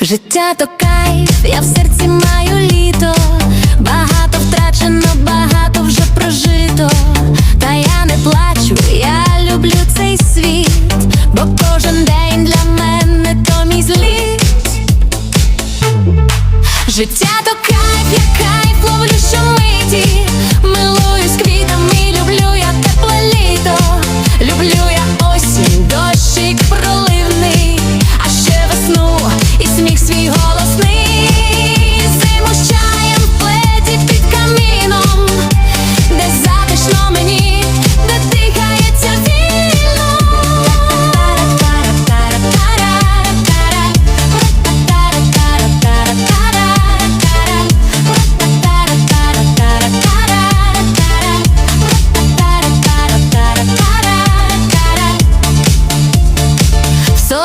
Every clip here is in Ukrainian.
Життя то кайф, я в серці маю літо. Життя то кайф, я кайф, ловлю що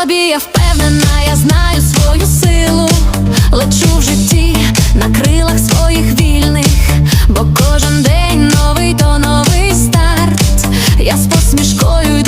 собі, я впевнена, я знаю свою силу, лечу в житті на крилах своїх вільних, бо кожен день новий то новий старт, я з посмішкою.